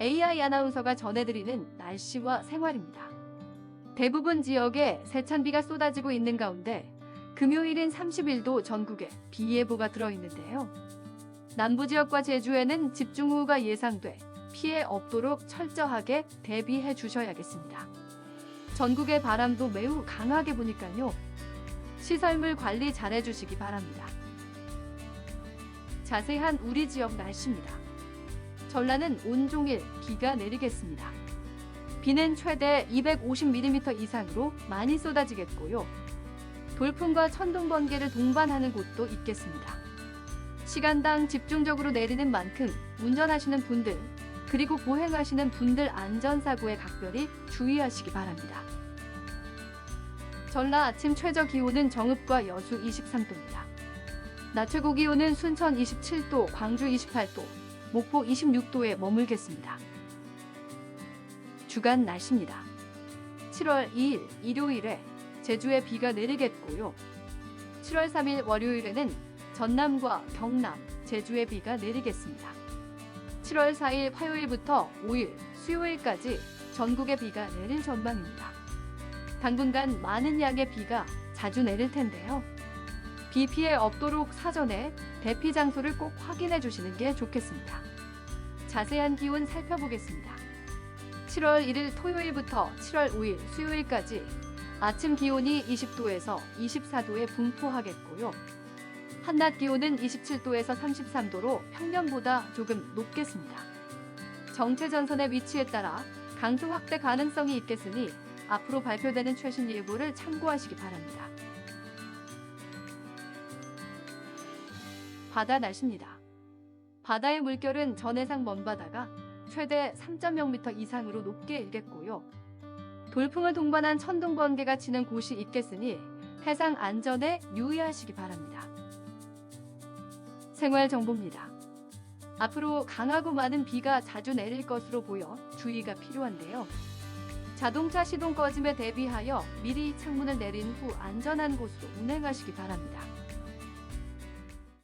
최아이 아나운서가 전해드리는 날씨와 생활입니다. 대부분 지역에 세찬비가 쏟아지고 있는 가운데 금요일인 30일도 전국에 비 예보가 들어있는데요. 남부 지역과 제주에는 집중호우가 예상돼 피해 없도록 철저하게 대비해 주셔야겠습니다. 전국의 바람도 매우 강하게 부니까요. 시설물 관리 잘 해 주시기 바랍니다. 자세한 우리 지역 날씨입니다. 전라는 온종일 비가 내리겠습니다. 비는 최대 250mm 이상으로 많이 쏟아지겠고요. 돌풍과 천둥 번개를 동반하는 곳도 있겠습니다. 시간당 집중적으로 내리는 만큼 운전하시는 분들 그리고 보행하시는 분들 안전사고에 각별히 주의하시기 바랍니다. 전라 아침 최저 기온은 정읍과 여수 23도입니다. 낮 최고 기온은 순천 27도, 광주 28도, 목포 26도에 머물겠습니다. 주간 날씨입니다. 7월 2일 일요일에 제주에 비가 내리겠고요. 7월 3일 월요일에는 전남과 경남, 제주에 비가 내리겠습니다. 7월 4일 화요일부터 5일 수요일까지 전국에 비가 내릴 전망입니다. 당분간 많은 양의 비가 자주 내릴 텐데요. 비 피해 없도록 사전에 대피 장소를 꼭 확인해 주시는 게 좋겠습니다. 자세한 기온 살펴보겠습니다. 7월 1일 토요일부터 7월 5일 수요일까지 아침 기온이 20도에서 24도에 분포하겠고요. 한낮 기온은 27도에서 33도로 평년보다 조금 높겠습니다. 정체 전선의 위치에 따라 강수 확대 가능성이 있겠으니 앞으로 발표되는 최신 예보를 참고하시기 바랍니다. 바다 날씨입니다. 바다의 물결은 전해상 먼바다가 최대 3.0m 이상으로 높게 일겠고요. 돌풍을 동반한 천둥 번개가 치는 곳이 있겠으니 해상 안전에 유의하시기 바랍니다. 생활 정보입니다. 앞으로 강하고 많은 비가 자주 내릴 것으로 보여 주의가 필요한데요. 자동차 시동 꺼짐에 대비하여 미리 창문을 내린 후 안전한 곳으로 운행하시기 바랍니다.